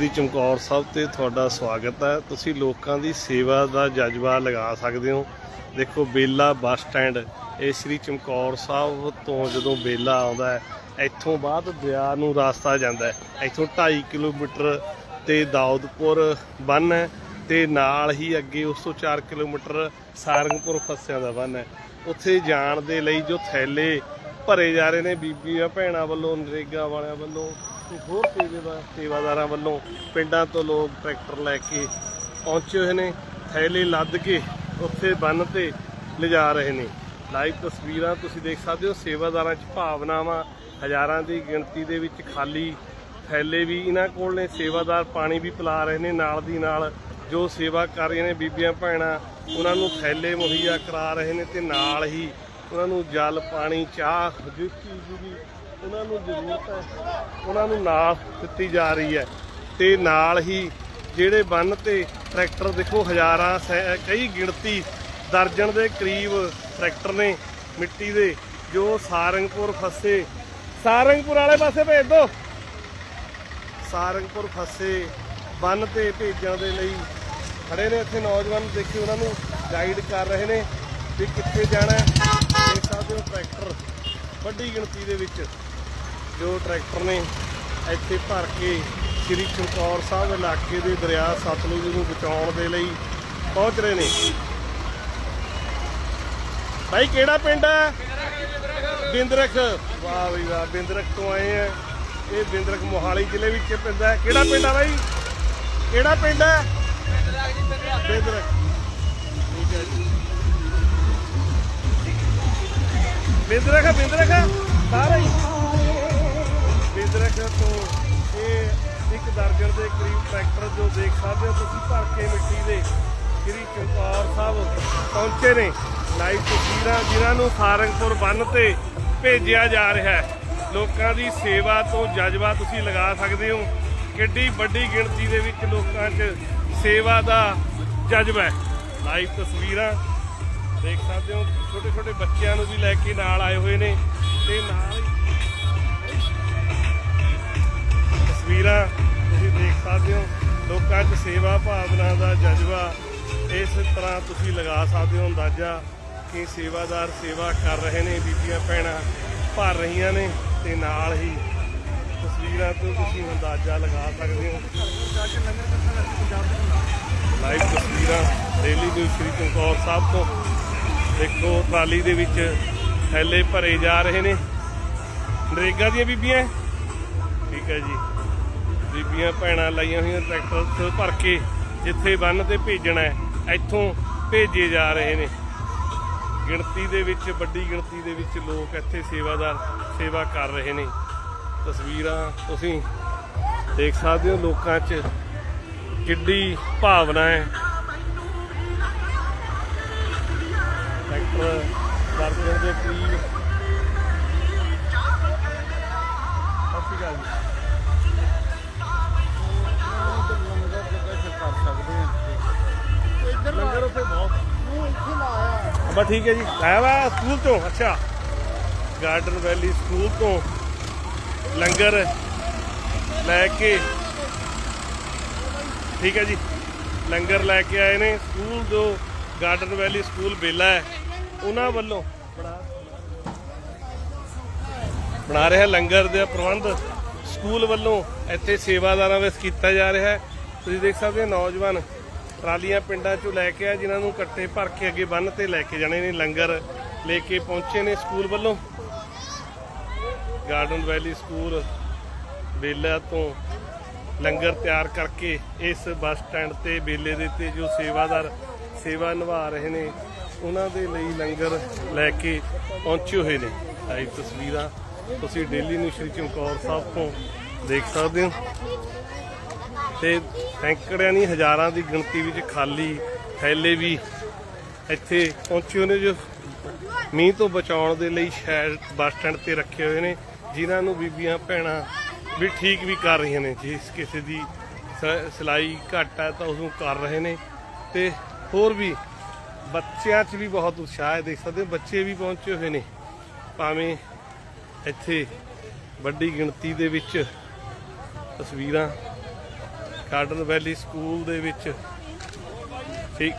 ਸ੍ਰੀ ਚਮਕੌਰ ਸਾਹਿਬ ਤੇ ਤੁਹਾਡਾ ਸਵਾਗਤ ਹੈ। ਤੁਸੀਂ ਲੋਕਾਂ ਦੀ ਸੇਵਾ ਦਾ ਜਜ਼ਬਾ ਲਗਾ ਸਕਦੇ ਹੋ। ਦੇਖੋ, ਬੇਲਾ ਬੱਸ ਸਟੈਂਡ, ਇਹ ਸ੍ਰੀ ਚਮਕੌਰ ਸਾਹਿਬ ਤੋਂ ਜਦੋਂ ਬੇਲਾ ਆਉਂਦਾ ਹੈ, ਇੱਥੋਂ ਬਾਅਦ ਦਰਿਆ ਨੂੰ ਰਾਸਤਾ ਜਾਂਦਾ ਹੈ। ਇੱਥੋਂ 2.5 ਕਿਲੋਮੀਟਰ ਤੇ ਦਾਊਦਪੁਰ ਬੰਨ ਹੈ ਤੇ ਨਾਲ ਹੀ ਅੱਗੇ ਉਸ ਤੋਂ 4 ਕਿਲੋਮੀਟਰ ਸਾਰੰਗਪੁਰ ਫਸਿਆਂ ਦਾ ਬੰਨ ਹੈ। ਉੱਥੇ ਜਾਣ ਦੇ ਲਈ ਜੋ ਥੈਲੇ ਭਰੇ ਜਾ ਰਹੇ ਨੇ, ਬੀਬੀਆਂ, ਭੈਣਾਂ ਵੱਲੋਂ, ਨਰੇਗਾ ਵਾਲਿਆਂ ਵੱਲੋਂ ਤੇ ਹੋਰ ਸੇਵਾ ਸੇਵਾਦਾਰਾਂ ਵੱਲੋਂ ਪਿੰਡਾਂ ਤੋਂ ਲੋਕ ਟਰੈਕਟਰ ਲੈ ਕੇ ਪਹੁੰਚੇ ਹੋਏ ਨੇ। ਥੈਲੇ ਲੱਦ ਕੇ ਉੱਥੇ ਬੰਨ ਤੇ ਲਿਜਾ ਰਹੇ ਨੇ। ਲਾਈਵ ਤਸਵੀਰਾਂ ਤੁਸੀਂ ਦੇਖ ਸਕਦੇ ਹੋ। ਸੇਵਾਦਾਰਾਂ 'ਚ ਭਾਵਨਾਵਾਂ, ਹਜ਼ਾਰਾਂ ਦੀ ਗਿਣਤੀ ਦੇ ਵਿੱਚ ਖਾਲੀ ਥੈਲੇ ਵੀ ਇਹਨਾਂ ਕੋਲ ਨੇ। ਸੇਵਾਦਾਰ ਪਾਣੀ ਵੀ ਪਿਲਾ ਰਹੇ ਨੇ। ਨਾਲ ਦੀ ਨਾਲ ਜੋ ਸੇਵਾ ਕਰ ਰਹੀਆਂ ਨੇ ਬੀਬੀਆਂ ਭੈਣਾਂ, ਉਹਨਾਂ ਨੂੰ ਥੈਲੇ ਮੁਹੱਈਆ ਕਰਾ ਰਹੇ ਨੇ ਤੇ ਨਾਲ ਹੀ ਉਹਨਾਂ ਨੂੰ ਜਲ, ਪਾਣੀ, ਚਾਹ ਜਿਸ ਚੀਜ਼ ਦੀ ਉਹਨਾਂ ਨੂੰ ਜ਼ਰੂਰਤ ਹੈ, ਉਹਨਾਂ ਨੂੰ ਨਾਲ ਦਿੱਤੀ ਜਾ ਰਹੀ ਹੈ ਤੇ ਨਾਲ ਹੀ ਜਿਹੜੇ ਬੰਨ ਤੇ ਟਰੈਕਟਰ ਦੇਖੋ ਹਜ਼ਾਰਾਂ ਸੈ- ਕਈ ਗਿਣਤੀ ਦਰਜਨ ਦੇ ਕਰੀਬ ਟਰੈਕਟਰ ਨੇ ਮਿੱਟੀ ਦੇ, ਜੋ ਸਾਰੰਗਪੁਰ ਫਸੇ। ਸਾਰੰਗਪੁਰ ਵਾਲੇ ਪਾਸੇ ਭੇਜ ਦਿਓ ਸਾਰੰਗਪੁਰ ਫਸੇ, ਬੰਨ ਤੇ ਭੇਜਣ ਦੇ ਲਈ ਖੜੇ ਨੇ ਇੱਥੇ ਨੌਜਵਾਨ, ਦੇਖੀ ਉਹਨਾਂ ਨੂੰ ਗਾਈਡ ਕਰ ਰਹੇ ਨੇ ਵੀ ਕਿੱਥੇ ਜਾਣਾ ਹੈ। ਦੇਖ ਸਕਦੇ ਹੋ ਟਰੈਕਟਰ ਵੱਡੀ ਗਿਣਤੀ ਦੇ ਵਿੱਚ। ਜੋ ਟਰੈਕਟਰ ਨੇ ਇੱਥੇ ਭਰ ਕੇ ਸ੍ਰੀ ਚਮਕੌਰ ਸਾਹਿਬ ਇਲਾਕੇ ਦੇ ਦਰਿਆ ਸਤਲੁਜ ਨੂੰ ਬਚਾਉਣ ਦੇ ਲਈ ਪਹੁੰਚ ਰਹੇ ਨੇ। ਭਾਈ ਕਿਹੜਾ ਪਿੰਡ ਹੈ? ਬਿੰਦਰਖ। ਵਾਹ ਵੀ ਵਾਹ, ਬਿੰਦਰਖ ਤੋਂ ਆਏ ਆ। ਇਹ ਬਿੰਦਰਖ ਮੋਹਾਲੀ ਜ਼ਿਲ੍ਹੇ ਵਿੱਚ ਪੈਂਦਾ ਹੈ। ਕਿਹੜਾ ਪਿੰਡ ਆ ਬਾਈ? ਕਿਹੜਾ ਪਿੰਡ ਹੈ? ਬਿੰਦਰਖ। ਠੀਕ ਹੈ ਜੀ। ਬਿੰਦਰਖ ਬਿੰਦਰਖ। ਸਾਰਾ ਹੀ ਬਿੰਦਰਖ ਤੋਂ ਇਹ ਇੱਕ ਦਰਜਨ ਦੇ ਕਰੀਬ ਟਰੈਕਟਰ ਜੋ ਦੇਖ ਸਕਦੇ ਹੋ ਤੁਸੀਂ ਭਰ ਕੇ ਮਿੱਟੀ ਦੇ ਸ੍ਰੀ ਚਮਕੌਰ ਸਾਹਿਬ ਪਹੁੰਚੇ ਨੇ। ਲਾਈਵ ਤਸਵੀਰਾਂ ਜਿਨ੍ਹਾਂ ਨੂੰ ਸਾਰੰਗਪੁਰ ਬੰਨ ਤੇ ਭੇਜਿਆ ਜਾ ਰਿਹਾ ਹੈ। ਲੋਕਾਂ ਦੀ ਸੇਵਾ ਤੋਂ ਜਜ਼ਬਾ ਤੁਸੀਂ ਲਗਾ ਸਕਦੇ ਹੋ। ਕਿੱਡੀ ਵੱਡੀ ਗਿਣਤੀ ਦੇ ਵਿੱਚ ਲੋਕਾਂ 'ਚ ਸੇਵਾ ਦਾ ਜਜ਼ਬਾ ਹੈ। ਲਾਈਵ ਤਸਵੀਰਾਂ ਦੇਖ ਸਕਦੇ ਹੋ। ਛੋਟੇ ਛੋਟੇ ਬੱਚਿਆਂ ਨੂੰ ਵੀ ਲੈ ਕੇ ਨਾਲ ਆਏ ਹੋਏ ਨੇ ਤੇ ਨਾਲ ਤਸਵੀਰਾਂ ਤੁਸੀਂ ਦੇਖ ਸਕਦੇ ਹੋ। ਲੋਕਾਂ 'ਚ ਸੇਵਾ ਭਾਵਨਾ ਦਾ ਜਜ਼ਬਾ ਇਸ ਤਰ੍ਹਾਂ ਤੁਸੀਂ ਲਗਾ ਸਕਦੇ ਹੋ। ਅੰਦਾਜ਼ਾ ਕਿ ਸੇਵਾਦਾਰ ਸੇਵਾ ਕਰ ਰਹੇ ਨੇ, ਬੀਬੀਆਂ ਭੈਣਾਂ ਭਰ ਰਹੀਆਂ ਨੇ ਤੇ ਨਾਲ ਹੀ ਤਸਵੀਰਾਂ ਤੋਂ ਤੁਸੀਂ ਅੰਦਾਜ਼ਾ ਲਗਾ ਸਕਦੇ ਹੋ। ਲਾਈਵ ਤਸਵੀਰਾਂ ਡੇਲੀ ਨਿਊਜ਼ ਸ਼੍ਰੀ ਚਮਕੌਰ ਸਾਹਿਬ ਤੋਂ। ਦੇਖੋ, ਟਰਾਲੀ ਦੇ ਵਿੱਚ ਥੈਲੇ ਭਰੇ ਜਾ ਰਹੇ ਨੇ। ਨਰੇਗਾ ਦੀਆਂ ਬੀਬੀਆਂ, ਠੀਕ ਹੈ ਜੀ। ਬੀਬੀਆਂ ਭੈਣਾਂ ਲਾਈਆਂ ਹੋਈਆਂ ਟਰੈਕਟਰ ਭਰ ਕੇ ਜਿੱਥੇ ਬੰਨ ਤੇ ਭੇਜਣਾ ਹੈ, ਇੱਥੋਂ ਭੇਜੇ ਜਾ ਰਹੇ ਨੇ। ਗਿਣਤੀ ਦੇ ਵਿੱਚ, ਵੱਡੀ ਗਿਣਤੀ ਦੇ ਵਿੱਚ ਲੋਕ ਇੱਥੇ ਸੇਵਾਦਾਰ, ਸੇਵਾ ਕਰ ਰਹੇ ਨੇ। ਤਸਵੀਰਾਂ ਤੁਸੀਂ ਦੇਖ ਸਕਦੇ ਹੋ ਲੋਕਾਂ 'ਚ ਕਿੱਡੀ ਭਾਵਨਾ ਹੈ। ਟਰੈਕਟਰ ਦਰਜਨ ਦੇ ਕਰੀਬ। ਸਤਿ ਸ਼੍ਰੀ ਅਕਾਲ ਉੱਥੇ ਬਹੁਤ ਬਸ ਠੀਕ ਹੈ ਜੀ। ਆਇਆ ਵਾ ਸਕੂਲ ਤੋਂ? ਅੱਛਾ। ਗਾਰਡਨ ਵੈਲੀ ਸਕੂਲ ਤੋਂ ਲੰਗਰ ਲੈ ਕੇ। ਠੀਕ ਹੈ ਜੀ। ਲੰਗਰ ਲੈ ਕੇ ਆਏ ਨੇ। ਸਕੂਲ ਜੋ ਗਾਰਡਨ ਵੈਲੀ ਸਕੂਲ ਬੇਲਾ ਹੈ, ਉਹਨਾਂ ਵੱਲੋਂ ਬਣਾ ਰਿਹਾ ਲੰਗਰ ਦੇ ਪ੍ਰਬੰਧ। ਸਕੂਲ ਵੱਲੋਂ ਇੱਥੇ ਸੇਵਾਦਾਰਾਂ ਵਿੱਚ ਕੀਤਾ ਜਾ ਰਿਹਾ ਹੈ। ਤੁਸੀਂ ਦੇਖ ਸਕਦੇ ਹੋ ਨੌਜਵਾਨ ਟਰਾਲੀਆਂ ਪਿੰਡਾਂ ਚੋਂ ਲੈ ਕੇ ਆ, ਜਿਨ੍ਹਾਂ ਨੂੰ ਕੱਟੇ ਭਰ ਕੇ ਅੱਗੇ ਬੰਨ ਤੇ ਲੈ ਕੇ ਜਾਣੇ ਨੇ, ਲੰਗਰ ਲੈ ਕੇ ਪਹੁੰਚੇ ਨੇ ਸਕੂਲ ਵੱਲੋਂ। ਗਾਰਡਨ ਵੈਲੀ ਸਕੂਲ ਬੇਲਾ ਤੋਂ ਲੰਗਰ ਤਿਆਰ ਕਰਕੇ ਇਸ ਬੱਸ ਸਟੈਂਡ ਤੇ ਬੇਲੇ ਦੇ ਤੇ ਜੋ ਸੇਵਾਦਾਰ, ਸੇਵਾ ਨਿਭਾ ਰਹੇ ਨੇ, ਉਹਨਾਂ ਦੇ ਲਈ ਲੰਗਰ ਲੈ ਕੇ ਪਹੁੰਚੇ ਹੋਏ ਨੇ। ਲਾਈਵ ਤਸਵੀਰਾਂ ਤੁਸੀਂ ਡੇਲੀ ਨੂੰ ਸ਼੍ਰੀ ਚਮਕੌਰ ਸਾਹਿਬ ਤੋਂ ਦੇਖ ਸਕਦੇ ਹੋ। ਤੇ ਸੈਂਕੜਿਆਂ ਨਹੀਂ, ਹਜ਼ਾਰਾਂ ਦੀ ਗਿਣਤੀ ਵਿੱਚ ਖਾਲੀ ਥੈਲੇ ਵੀ ਇੱਥੇ ਪਹੁੰਚੇ ਹੋਏ ਨੇ, ਜੋ ਮੀਂਹ ਤੋਂ ਬਚਾਉਣ ਦੇ ਲਈ ਸ਼ਹਿਰ ਬੱਸ ਸਟੈਂਡ ਤੇ ਰੱਖੇ ਹੋਏ ਨੇ, ਜਿਨ੍ਹਾਂ ਨੂੰ ਬੀਬੀਆਂ ਭੈਣਾਂ ਵੀ ਠੀਕ ਵੀ ਕਰ ਰਹੀਆਂ ਨੇ, ਜਿਸ ਕਿਸੇ ਦੀ ਸ- ਸਿਲਾਈ ਘੱਟ ਹੈ ਤਾਂ ਉਸ ਨੂੰ ਕਰ ਰਹੇ ਨੇ, ਤੇ ਹੋਰ ਵੀ ਬੱਚਿਆਂ 'ਚ ਵੀ ਬਹੁਤ ਉਤਸ਼ਾਹ ਹੈ, ਦੇਖ ਸਕਦੇ ਹੋ, ਬੱਚੇ ਵੀ ਪਹੁੰਚੇ ਹੋਏ ਨੇ, ਭਾਵੇਂ ਇੱਥੇ ਵੱਡੀ ਗਿਣਤੀ ਦੇ ਵਿੱਚ ਤਸਵੀਰਾਂ ਗਾਰਡਨ ਵੈਲੀ ਸਕੂਲ ਦੇ ਵਿੱਚ। ਠੀਕ।